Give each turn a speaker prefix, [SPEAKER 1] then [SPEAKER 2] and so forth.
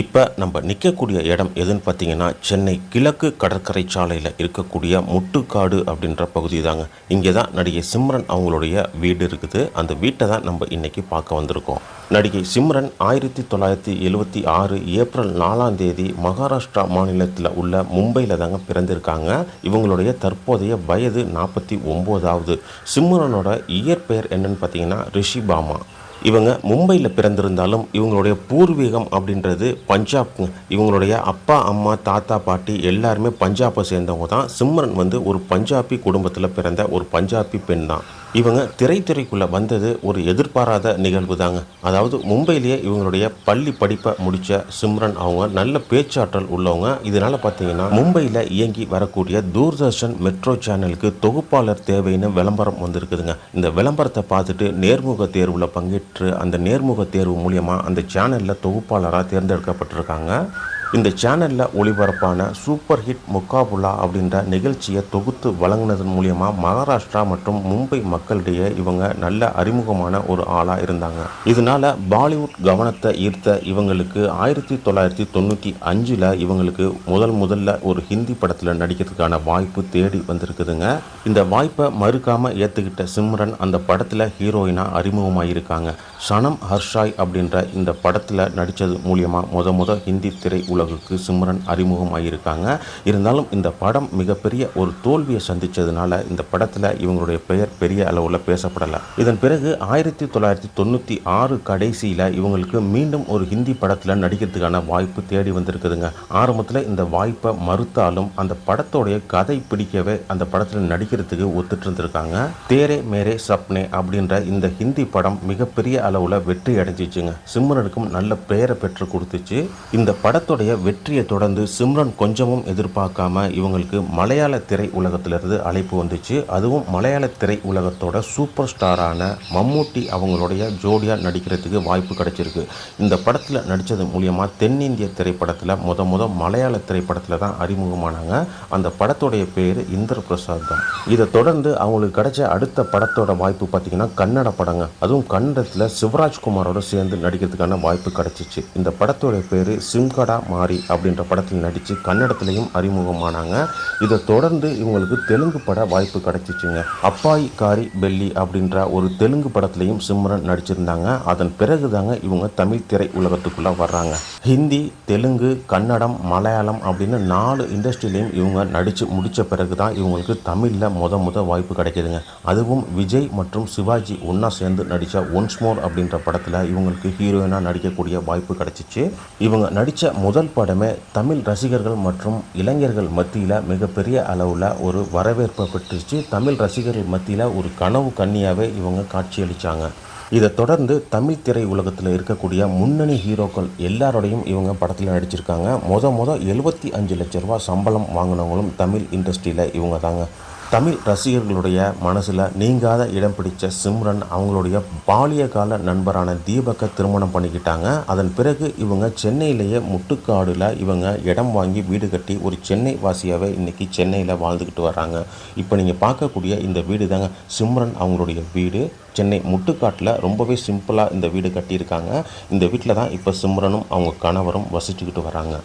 [SPEAKER 1] இப்போ நம்ம நிற்கக்கூடிய இடம் எதுன்னு பார்த்தீங்கன்னா சென்னை கிழக்கு கடற்கரை சாலையில் இருக்கக்கூடிய முட்டுக்காடு அப்படின்ற பகுதி தாங்க. இங்கே தான் நடிகை சிம்ரன் அவங்களுடைய வீடு இருக்குது. அந்த வீட்டை தான் நம்ம இன்றைக்கி பார்க்க வந்திருக்கோம். நடிகை சிம்ரன் ஆயிரத்தி தொள்ளாயிரத்தி எழுவத்தி ஆறு ஏப்ரல் நாலாம் தேதி மகாராஷ்டிரா மாநிலத்தில் உள்ள மும்பையில் தாங்க பிறந்திருக்காங்க. இவங்களுடைய தற்போதைய வயது நாற்பத்தி ஒம்போதாவது. சிம்ரனோட இயற்பெயர் என்னன்னு பார்த்தீங்கன்னா ரிஷிபாமா இவங்க மும்பையில் பிறந்திருந்தாலும் இவங்களுடைய பூர்வீகம் அப்படின்றது பஞ்சாப்ங்க இவங்களுடைய அப்பா அம்மா தாத்தா பாட்டி எல்லாருமே பஞ்சாப்பை சேர்ந்தவங்க தான். சிம்ரன் வந்து ஒரு பஞ்சாபி குடும்பத்தில் பிறந்த ஒரு பஞ்சாபி பெண் தான். இவங்க திரைத்துறைக்குள்ளே வந்தது ஒரு எதிர்பாராத நிகழ்வு தாங்க அதாவது மும்பையிலேயே இவங்களுடைய பள்ளி படிப்பை முடித்த சிம்ரன் அவங்க நல்ல பேச்சாற்றல் உள்ளவங்க. இதனால் பார்த்தீங்கன்னா மும்பையில் இயங்கி வரக்கூடிய தூர்தர்ஷன் மெட்ரோ சேனலுக்கு தொகுப்பாளர் தேவைன்னு விளம்பரம் வந்திருக்குதுங்க. இந்த விளம்பரத்தை பார்த்துட்டு நேர்முக தேர்வில் பங்கேற்று அந்த நேர்முக தேர்வு மூலியமாக அந்த சேனலில் தொகுப்பாளராக தேர்ந்தெடுக்கப்பட்டிருக்காங்க. இந்த சேனலில் ஒளிபரப்பான சூப்பர் ஹிட் முக்காபுலா அப்படின்ற நிகழ்ச்சியை தொகுத்து வழங்கினதன் மூலியமாக மகாராஷ்டிரா மற்றும் மும்பை மக்களிடையே இவங்க நல்ல அறிமுகமான ஒரு ஆளாக இருந்தாங்க. இதனால பாலிவுட் கவனத்தை ஈர்த்த இவங்களுக்கு ஆயிரத்தி தொள்ளாயிரத்தி தொண்ணூற்றி அஞ்சில் இவங்களுக்கு முதல் முதல்ல ஒரு ஹிந்தி படத்தில் நடிக்கிறதுக்கான வாய்ப்பு தேடி வந்திருக்குதுங்க. இந்த வாய்ப்பை மறுக்காமல் ஏற்றுக்கிட்ட சிம்ரன் அந்த படத்தில் ஹீரோயினாக அறிமுகமாகியிருக்காங்க சனம் ஹர்ஷாய் அப்படின்ற இந்த படத்தில் நடித்தது மூலியமாக முத முத ஹிந்தி திரை உலகுக்கு சிம்ரன் அறிமுகமாகியிருக்காங்க இருந்தாலும் இந்த படம் மிகப்பெரிய ஒரு தோல்வியை சந்தித்ததுனால இந்த படத்தில் இவங்களுடைய பெயர் பெரிய அளவில் பேசப்படலை. இதன் பிறகு ஆயிரத்தி தொள்ளாயிரத்தி தொண்ணூற்றி ஆறு கடைசியில் இவங்களுக்கு மீண்டும் ஒரு ஹிந்தி படத்தில் நடிக்கிறதுக்கான வாய்ப்பு தேடி வந்திருக்குதுங்க. ஆரம்பத்தில் இந்த வாய்ப்பை மறுத்தாலும் அந்த படத்தோடைய கதை பிடிக்கவே அந்த படத்தில் நடிக்கிறதுக்கு ஒத்துட்டு இருந்திருக்காங்க. தேரே மேரே சப்னே அப்படின்ற இந்த ஹிந்தி படம் மிகப்பெரிய அளவில் வெற்றி அடைஞ்சிச்சுங்க. சிம்ரனுக்கும் நல்ல பெயரை பெற்று கொடுத்துச்சு. இந்த படத்துடைய வெற்றியை தொடர்ந்து சிம்ரன் கொஞ்சமும் எதிர்பார்க்காம இவங்களுக்கு மலையாள திரை உலகத்திலிருந்து அழைப்பு வந்துச்சு. அதுவும் மலையாள திரை உலகத்தோட சூப்பர் ஸ்டாரான மம்மூட்டி அவங்களுடைய ஜோடியாக நடிக்கிறதுக்கு வாய்ப்பு கிடைச்சிருக்கு. இந்த படத்தில் நடித்தது மூலியமாக தென்னிந்திய திரைப்படத்தில் முத முத மலையாள திரைப்படத்தில் தான் அறிமுகமானாங்க. அந்த படத்துடைய பேர் இந்திர பிரசாத் தான். இதை தொடர்ந்து அவங்களுக்கு கிடைச்ச அடுத்த படத்தோட வாய்ப்பு பார்த்தீங்கன்னா கன்னட படங்க. அதுவும் கன்னடத்தில் சிவராஜ்குமாரோட சேர்ந்து நடிக்கிறதுக்கான வாய்ப்பு கிடைச்சிச்சு. இந்த படத்தோட பேர் சிம்கடா மாரி அப்படின்ற படத்தில் நடித்து கன்னடத்துலேயும் அறிமுகமானாங்க. இதை தொடர்ந்து இவங்களுக்கு தெலுங்கு பட வாய்ப்பு கிடைச்சிச்சுங்க. அப்பாய் காரி பெல்லி அப்படின்ற ஒரு தெலுங்கு படத்துலையும் சிம்ரன் நடிச்சிருந்தாங்க. அதன் பிறகு தாங்க இவங்க தமிழ் திரை உலகத்துக்குள்ளே வர்றாங்க. ஹிந்தி தெலுங்கு கன்னடம் மலையாளம் அப்படின்னு நாலு இண்டஸ்ட்ரியிலையும் இவங்க நடித்து முடித்த பிறகு தான் இவங்களுக்கு தமிழில் முத முத வாய்ப்பு கிடைக்கிதுங்க. அதுவும் விஜய் மற்றும் சிவாஜி ஒன்றா சேர்ந்து நடித்த ஒன்ஸ் மோர் அப்படின்ற படத்தில் இவங்களுக்கு ஹீரோயினாக நடிக்கக்கூடிய வாய்ப்பு கிடைச்சிச்சு. இவங்க நடித்த முதல் படமே தமிழ் ரசிகர்கள் மற்றும் இளைஞர்கள் மத்தியில் மிகப்பெரிய அளவில் ஒரு வரவேற்பை பெற்றுச்சு. தமிழ் ரசிகர்கள் மத்தியில் ஒரு கனவு கண்ணியாகவே இவங்க காட்சியளித்தாங்க இதை தொடர்ந்து தமிழ் திரை உலகத்தில் இருக்கக்கூடிய முன்னணி ஹீரோக்கள் எல்லாரோடையும் இவங்க படத்தில் நடிச்சிருக்காங்க. முத முத எழுபத்தி அஞ்சு லட்ச ரூபா சம்பளம் வாங்கினவங்களும் தமிழ் இண்டஸ்ட்ரியில் இவங்க தாங்க தமிழ் ரசிகர்களுடைய மனசில் நீங்காத இடம் பிடிச்ச சிம்ரன் அவங்களுடைய பாலிய கால நண்பரான தீபக்கை திருமணம் பண்ணிக்கிட்டாங்க. அதன் பிறகு இவங்க சென்னையிலேயே முட்டுக்காடில் இவங்க இடம் வாங்கி வீடு கட்டி ஒரு சென்னை வாசியாகவே இன்றைக்கி சென்னையில் வாழ்ந்துக்கிட்டு வராங்க இப்போ நீங்கள் பார்க்கக்கூடிய இந்த வீடு தாங்க சிம்ரன் அவங்களுடைய வீடு. சென்னை முட்டுக்காட்டில் ரொம்பவே சிம்பிளாக இந்த வீடு கட்டியிருக்காங்க. இந்த வீட்டில் தான் இப்போ சிம்ரனும் அவங்க கணவரும் வசிச்சுக்கிட்டு வராங்க